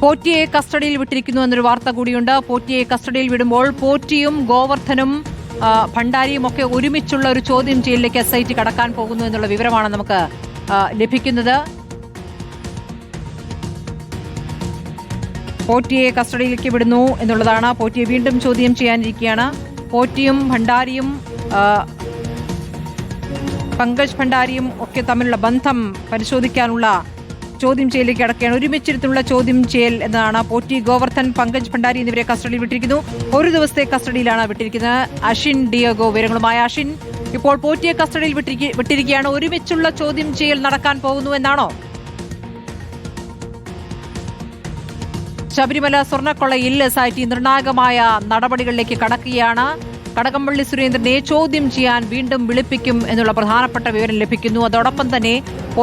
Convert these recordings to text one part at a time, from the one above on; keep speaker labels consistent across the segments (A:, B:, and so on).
A: പോറ്റിയെ കസ്റ്റഡിയിൽ വിട്ടിരിക്കുന്നു എന്നൊരു വാർത്ത കൂടിയുണ്ട്. പോറ്റിയെ കസ്റ്റഡിയിൽ വിടുമ്പോൾ പോറ്റിയും ഗോവർദ്ധനും ഭണ്ഡാരിയും ഒക്കെ ഒരുമിച്ചുള്ള ഒരു ചോദ്യം ചെയ്യലിലേക്ക് എസ് ഐ ടി കടക്കാൻ പോകുന്നു എന്നുള്ള വിവരമാണ് നമുക്ക് ലഭിക്കുന്നത്. പോറ്റിയെ കസ്റ്റഡിയിലേക്ക് വിടുന്നു എന്നുള്ളതാണ് പോറ്റിയെ വീണ്ടും ചോദ്യം ചെയ്യാനിരിക്കുകയാണ്. പോറ്റിയും ഭണ്ഡാരിയും പങ്കജ് ഭണ്ഡാരിയും ഒക്കെ തമ്മിലുള്ള ബന്ധം പരിശോധിക്കാനുള്ള ചോദ്യം ചെയ്യലിലേക്ക് അടക്കുകയാണ് ഒരുമിച്ചിരുത്തുള്ള ചോദ്യം ചെയ്യൽ എന്നതാണ് പോറ്റി ഗോവർദ്ധൻ പങ്കജ് ഭണ്ഡാരി എന്നിവരെ കസ്റ്റഡിയിൽ വിട്ടിരിക്കുന്നു. ഒരു ദിവസത്തെ കസ്റ്റഡിയിലാണ് വിട്ടിരിക്കുന്നത്. അഷിൻ ഡിയോഗോ വിവരങ്ങളുമായ അഷിൻ. ഇപ്പോൾ പോറ്റിയെ കസ്റ്റഡിയിൽ വിട്ടിരിക്കുകയാണ്. ഒരുമിച്ചുള്ള ചോദ്യം ചെയ്യൽ നടക്കാൻ പോകുന്നു എന്നാണോ? ശബരിമല സ്വർണക്കൊള്ളയിൽ എസ് ഐ ടി നിർണായകമായ നടപടികളിലേക്ക് കടക്കുകയാണ്. കടകംപള്ളി സുരേന്ദ്രനെ ചോദ്യം ചെയ്യാൻ വീണ്ടും വിളിപ്പിക്കും എന്നുള്ള പ്രധാനപ്പെട്ട വിവരം ലഭിക്കുന്നു. അതോടൊപ്പം തന്നെ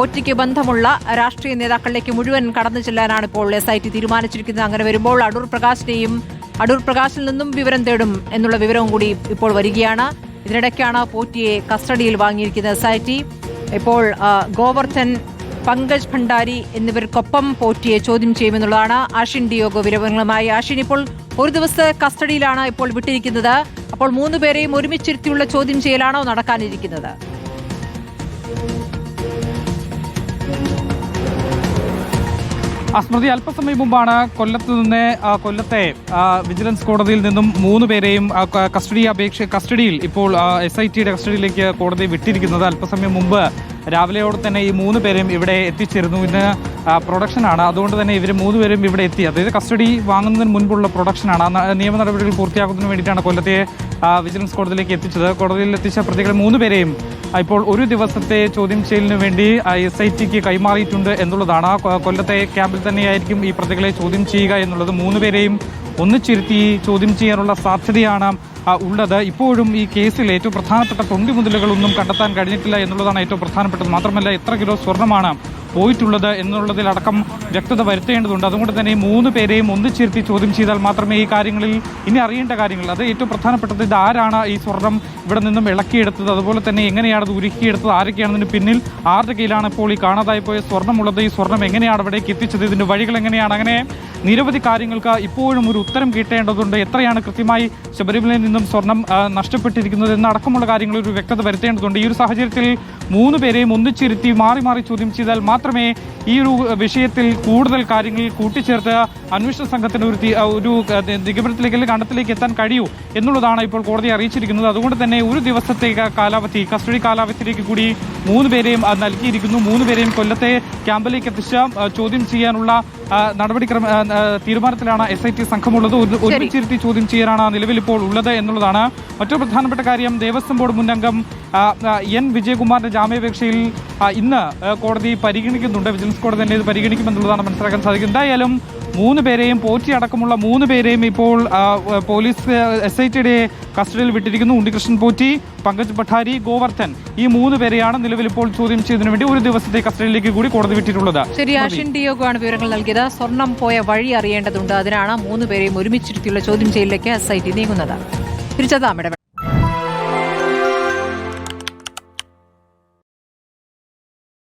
A: ഒറ്റയ്ക്ക് ബന്ധമുള്ള രാഷ്ട്രീയ നേതാക്കളിലേക്ക് മുഴുവൻ കടന്നു ചെല്ലാനാണ് ഇപ്പോൾ എസ് ഐ ടി തീരുമാനിച്ചിരിക്കുന്നത്. അങ്ങനെ വരുമ്പോൾ അടൂർ പ്രകാശിനെയും അടൂർ പ്രകാശിൽ നിന്നും വിവരം തേടും എന്നുള്ള വിവരവും കൂടി ഇപ്പോൾ വരികയാണ്. ഇതിനിടയ്ക്കാണ് പോറ്റിയെ കസ്റ്റഡിയിൽ വാങ്ങിയിരിക്കുന്നത് എസ് ഐ ടി ഇപ്പോൾ ഗോവർദ്ധൻ പങ്കജ് ഭണ്ഡാരി എന്നിവർക്കൊപ്പം പോറ്റിയെ ചോദ്യം ചെയ്യുമെന്നുള്ളതാണ് ആഷിൻ ഡിയോഗോ വിവരങ്ങളുമായി. ആഷിൻ ഇപ്പോൾ ഒരു ദിവസത്തെ കസ്റ്റഡിയിലാണ് ഇപ്പോൾ വിട്ടിരിക്കുന്നത്. അപ്പോൾ മൂന്ന് പേരെയും ഒരുമിച്ചിരുത്തിയുള്ള ചോദ്യം ചെയ്യലാണോ നടക്കാനിരിക്കുന്നത്?
B: സ്മൃതി അല്പസമയം മുമ്പാണ് കൊല്ലത്ത് നിന്ന് കൊല്ലത്തെ വിജിലൻസ് കോടതിയിൽ നിന്നും മൂന്ന് പേരെയും കസ്റ്റഡി അപേക്ഷ കസ്റ്റഡിയിൽ ഇപ്പോൾ എസ് ഐ ടിയുടെ കസ്റ്റഡിയിലേക്ക് കോടതി വിട്ടിരിക്കുന്നത്. അല്പസമയം മുമ്പ് രാവിലെയോടെ തന്നെ ഈ മൂന്ന് പേരും ഇവിടെ എത്തിച്ചേരുന്നു. ഇന്ന് പ്രൊഡക്ഷനാണ് അതുകൊണ്ട് തന്നെ ഇവർ മൂന്ന് പേരും ഇവിടെ എത്തി. അതായത് കസ്റ്റഡി വാങ്ങുന്നതിന് മുൻപുള്ള പ്രൊഡക്ഷനാണ് നിയമ നടപടികൾ പൂർത്തിയാക്കുന്നതിന് വേണ്ടിയിട്ടാണ് കൊല്ലത്തെ വിജിലൻസ് കോടതിയിലേക്ക് എത്തിച്ചത്. കോടതിയിൽ എത്തിച്ച പ്രതികൾ മൂന്ന് പേരെയും ഇപ്പോൾ ഒരു ദിവസത്തെ ചോദ്യം ചെയ്യലിന് വേണ്ടി എസ് ഐ ടിക്ക് കൈമാറിയിട്ടുണ്ട് എന്നുള്ളതാണ്. കൊല്ലത്തെ ക്യാമ്പിൽ തന്നെയായിരിക്കും ഈ പ്രതികളെ ചോദ്യം ചെയ്യുക എന്നുള്ളത്. മൂന്ന് പേരെയും ഒന്നിച്ചിരുത്തി ചോദ്യം ചെയ്യാനുള്ള സാധ്യതയാണ് ഉള്ളത്. ഇപ്പോഴും ഈ കേസിൽ ഏറ്റവും പ്രധാനപ്പെട്ട തൊണ്ടി മുതലുകളൊന്നും കണ്ടെത്താൻ കഴിഞ്ഞിട്ടില്ല എന്നുള്ളതാണ് ഏറ്റവും പ്രധാനപ്പെട്ടത്. മാത്രമല്ല എത്ര കിലോ സ്വർണമാണ് പോയിട്ടുള്ളത് എന്നുള്ളതിലടക്കം വ്യക്തത വരുത്തേണ്ടതുണ്ട്. അതുകൊണ്ട് തന്നെ മൂന്ന് പേരെയും ഒന്നിച്ചിരുത്തി ചോദ്യം ചെയ്താൽ മാത്രമേ ഈ കാര്യങ്ങളിൽ ഇനി അറിയേണ്ട കാര്യങ്ങൾ അത് ഏറ്റവും പ്രധാനപ്പെട്ടത് ഇത് ആരാണ് ഈ സ്വർണം ഇവിടെ നിന്നും ഇളക്കിയെടുത്തത്. അതുപോലെ തന്നെ എങ്ങനെയാണ് ഉരുക്കിയെടുത്തത്? ആരൊക്കെയാണതിന് പിന്നിൽ? ആരുടെ കയ്യിലാണ് ഇപ്പോൾ ഈ കാണാതായി പോയ സ്വർണമുള്ളത് ഈ സ്വർണം എങ്ങനെയാണ് അവിടേക്ക് എത്തിച്ചത്? ഇതിന്റെ വഴികൾ എങ്ങനെയാണ്? അങ്ങനെ നിരവധി കാര്യങ്ങൾക്ക് ഇപ്പോഴും ഒരു ഉത്തരം കിട്ടേണ്ടതുണ്ട്. എത്രയാണ് കൃത്യമായി ശബരിമലയിൽ നിന്നും സ്വർണം നഷ്ടപ്പെട്ടിരിക്കുന്നത് എന്നടക്കമുള്ള കാര്യങ്ങളിൽ ഒരു വ്യക്തത വരുത്തേണ്ടതുണ്ട്. ഈ ഒരു സാഹചര്യത്തിൽ മൂന്ന് പേരെയും ഒന്നിച്ചിരുത്തി മാറി മാറി ചോദ്യം ചെയ്താൽ മാത്രമേ ഈ ഒരു വിഷയത്തിൽ കൂടുതൽ കാര്യങ്ങൾ കൂട്ടിച്ചേർത്ത് അന്വേഷണ സംഘത്തിന് ഒരു ഒരു നിഗമനത്തിലേക്ക് അല്ലെങ്കിൽ കണ്ടത്തിലേക്ക് എത്താൻ കഴിയൂ എന്നുള്ളതാണ് ഇപ്പോൾ കോടതി അറിയിച്ചിരിക്കുന്നത്. അതുകൊണ്ട് തന്നെ ഒരു ദിവസത്തെ കാലാവധി കസ്റ്റഡി കാലാവധിയിലേക്ക് കൂടി മൂന്ന് പേരെയും നൽകിയിരിക്കുന്നു. മൂന്ന് പേരെയും കൊല്ലത്തെ ക്യാമ്പിലേക്ക് എത്തിച്ച ചോദ്യം ചെയ്യാനുള്ള നടപടിക്രമ തീരുമാനത്തിലാണ് എസ് ഐ ടി സംഘമുള്ളത്. ഒരു- ഒരുമിച്ചിരുത്തി ചോദ്യം ചെയ്യാനാണ് നിലവിൽ ഇപ്പോൾ ഉള്ളത് എന്നുള്ളതാണ്. മറ്റൊരു പ്രധാനപ്പെട്ട കാര്യം ദേവസ്വം ബോർഡ് മുന്നംഗം എൻ. വിജയകുമാറിന്റെ ജാമ്യാപേക്ഷയിൽ ഇന്ന് കോടതി പരിഗണിക്കുന്നുണ്ട്. വിജിലൻസ് കോടതി തന്നെ ഇത് പരിഗണിക്കുമെന്നുള്ളതാണ് മനസ്സിലാക്കാൻ സാധിക്കുന്നത്. എന്തായാലും മൂന്ന് പേരെയും പോറ്റി അടക്കമുള്ള മൂന്ന് പേരെയും ഇപ്പോൾ പോലീസ് എസ് ഐ ടിയുടെ കസ്റ്റഡിയിൽ വിട്ടിരിക്കുന്നു. ഉണ്ണികൃഷ്ണൻ പോറ്റി പങ്കജ് ഭട്ടാരി ഗോവർദ്ധൻ. ഈ മൂന്ന് പേരെയാണ് നിലവിൽ ഇപ്പോൾ ചോദ്യം ചെയ്തതിനു വേണ്ടി ഒരു ദിവസത്തെ കസ്റ്റഡിയിലേക്ക് കൂടി കോടതി വിട്ടിട്ടുള്ളത്.
A: ശരി ആഷിൻ ഡിയോഗോ ആണ് വിവരങ്ങൾ നൽകിയത്. സ്വർണം പോയ വഴി അറിയേണ്ടതുണ്ട്. അതിനാണ് മൂന്ന് പേരെയും ഒരുമിച്ചിരുത്തിയുള്ള ചോദ്യം ചെയ്യലിലേക്ക് എസ് ഐ ടി നീങ്ങുന്നത്.